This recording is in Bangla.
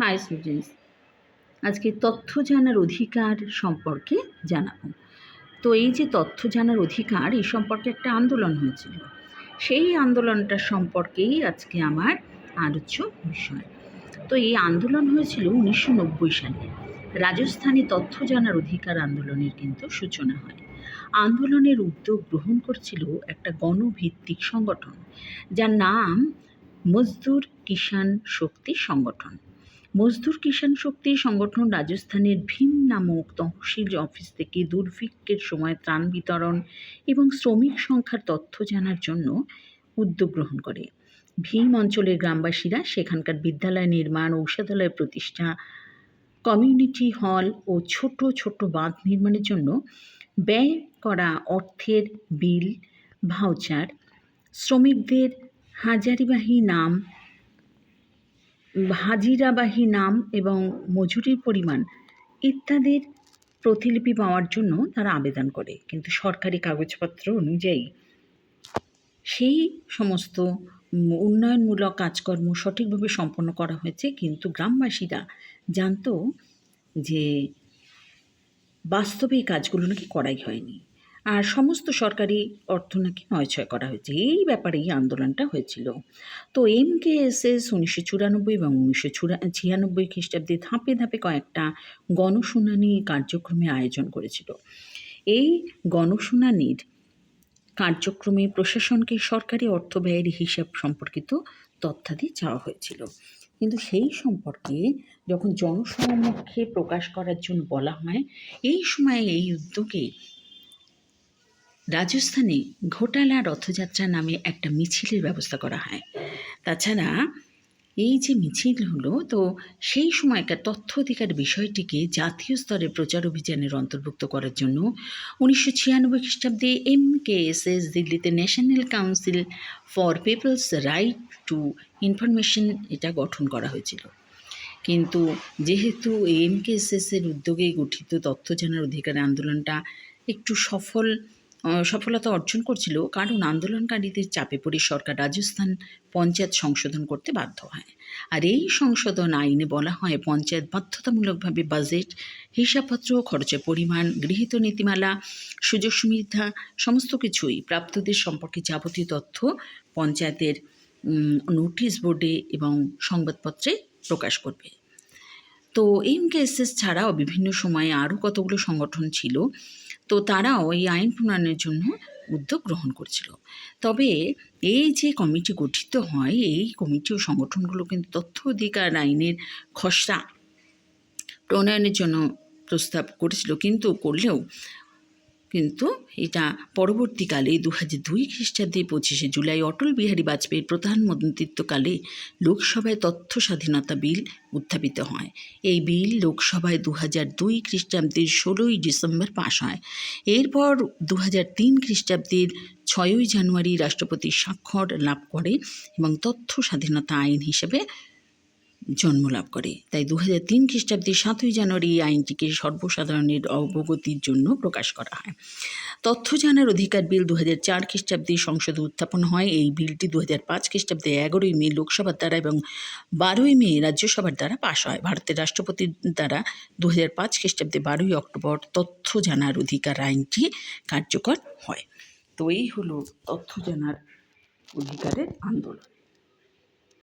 হাই স্টুডেন্টস আজকে তথ্য জানার অধিকার সম্পর্কে জানাব। তো এই যে তথ্য জানার অধিকার, এই সম্পর্কে একটা আন্দোলন হয়েছিল। সেই আন্দোলনটা সম্পর্কেই আজকে আমার আলোচ্য বিষয়। তো এই আন্দোলন হয়েছিল উনিশশো নব্বই সালে। রাজস্থানে তথ্য জানার অধিকার আন্দোলনের কিন্তু সূচনা হয়। আন্দোলনের উদ্যোগ গ্রহণ করছিল একটা গণভিত্তিক সংগঠন, যার নাম মজদুর কিষাণ শক্তি সংগঠন। মজদুর কিষাণ শক্তি সংগঠন রাজস্থানের ভীম নামক তহসিল অফিস থেকে দুর্ভিক্ষের সময় ত্রাণ বিতরণ এবং শ্রমিক সংখ্যার তথ্য জানার জন্য উদ্যোগ গ্রহণ করে। ভীম অঞ্চলের গ্রামবাসীরা সেখানকার বিদ্যালয় নির্মাণ, ঔষধালয় প্রতিষ্ঠা, কমিউনিটি হল ও ছোট ছোট বাঁধ নির্মাণের জন্য ব্যয় করা অর্থের বিল, ভাউচার, শ্রমিকদের হাজারিবাহী নাম হাজিরাবাহী নাম এবং মজুরির পরিমাণ ইত্যাদির প্রতিলিপি পাওয়ার জন্য তারা আবেদন করে। কিন্তু সরকারি কাগজপত্র অনুযায়ী সেই সমস্ত উন্নয়নমূলক কাজকর্ম সঠিকভাবে সম্পন্ন করা হয়েছে। কিন্তু গ্রামবাসীরা জানতো যে বাস্তবে এই কাজগুলো নাকি করাই হয়নি। আর সমস্ত সরকারি অর্থ নাকি নয়ছয় করা হয়েছে। এই ব্যাপারে এই আন্দোলনটা হয়েছিল। তো এম কে এস এস উনিশশো চুরানব্বই এবং উনিশশো ছিয়ানব্বই খ্রিস্টাব্দে ধাপে ধাপে কয়েকটা গণশুনানি কার্যক্রমে আয়োজন করেছিল। এই গণশুনানির কার্যক্রমে প্রশাসনকে সরকারি অর্থ ব্যয়ের হিসাব সম্পর্কিত তথ্যাদি চাওয়া হয়েছিল। কিন্তু সেই সম্পর্কে যখন জনসমক্ষে প্রকাশ করার জন্য বলা হয়, এই সময়ে এই উদ্যোগে রাজস্থানে ঘোটালা রথযাত্রা নামে একটা মিছিলের ব্যবস্থা করা হয়। তাছাড়া এই যে মিছিল হলো, তো সেই সময়কার তথ্য অধিকার বিষয়টিকে জাতীয় স্তরে প্রচার অভিযানের অন্তর্ভুক্ত করার জন্য উনিশশো ছিয়ানব্বই খ্রিস্টাব্দে এম কে এস এস, দিল্লিতে National Council for People's Right to Information এটা গঠন করা হয়েছিল। কিন্তু যেহেতু এম কে এস এস এর উদ্যোগে গঠিত তথ্য জানার অধিকার আন্দোলনটা একটু সফল সফলতা অর্জন করছিল কারণ আন্দোলনকারীদের চাপে পড়ে সরকার রাজস্থান পঞ্চায়েত সংশোধন করতে বাধ্য হয়। আর এই সংশোধন আইনে বলা হয় পঞ্চায়েত বাধ্যতামূলকভাবে বাজেট, হিসাবপত্র, খরচের পরিমাণ, গৃহীত নীতিমালা, সুযোগ সুবিধা, সমস্ত কিছুই প্রাপ্তদের সম্পর্কে যাবতীয় তথ্য পঞ্চায়েতের নোটিশ বোর্ডে এবং সংবাদপত্রে প্রকাশ করবে। তো এমকেএসএস ছাড়াও বিভিন্ন সময়ে আরও কতগুলো সংগঠন ছিল তো তারাও এই আইন প্রণয়নের জন্য উদ্যোগ গ্রহণ করছিল। তবে এই যে কমিটি গঠিত হয়, এই কমিটি ও সংগঠনগুলো কিন্তু তথ্য অধিকার আইনের খসড়া প্রণয়নের জন্য প্রস্তাব করেছিল। কিন্তু করলেও কিন্তু এটা পরবর্তীকালে দু হাজার দুই খ্রিস্টাব্দে পঁচিশে জুলাই অটল বিহারী বাজপেয়ীর প্রধানমন্ত্রিত্বকালে লোকসভায় তথ্য স্বাধীনতা বিল উত্থাপিত হয়। এই বিল লোকসভায় দু হাজার দুই খ্রিস্টাব্দের ষোলোই ডিসেম্বর পাশ হয়। এরপর দু হাজার তিন খ্রিস্টাব্দের ছয়ই জানুয়ারি রাষ্ট্রপতি স্বাক্ষর লাভ করে এবং তথ্য স্বাধীনতা আইন হিসেবে জন্মলাভ করে। তাই দু হাজার তিন খ্রিস্টাব্দে সাতই জানুয়ারি এই আইনটিকে সর্বসাধারণের অবগতির জন্য প্রকাশ করা হয়। তথ্য জানার অধিকার বিল দু হাজার চার খ্রিস্টাব্দে সংসদে উত্থাপন হয়। এই বিলটি দু হাজার পাঁচ খ্রিস্টাব্দে এগারোই মে লোকসভার দ্বারা এবং বারোই মে রাজ্যসভার দ্বারা পাশ হয়। ভারতের রাষ্ট্রপতির দ্বারা দু হাজার পাঁচ খ্রিস্টাব্দে বারোই অক্টোবর তথ্য জানার অধিকার আইনটি কার্যকর হয়। তো এই হলো তথ্য জানার অধিকারের আন্দোলন।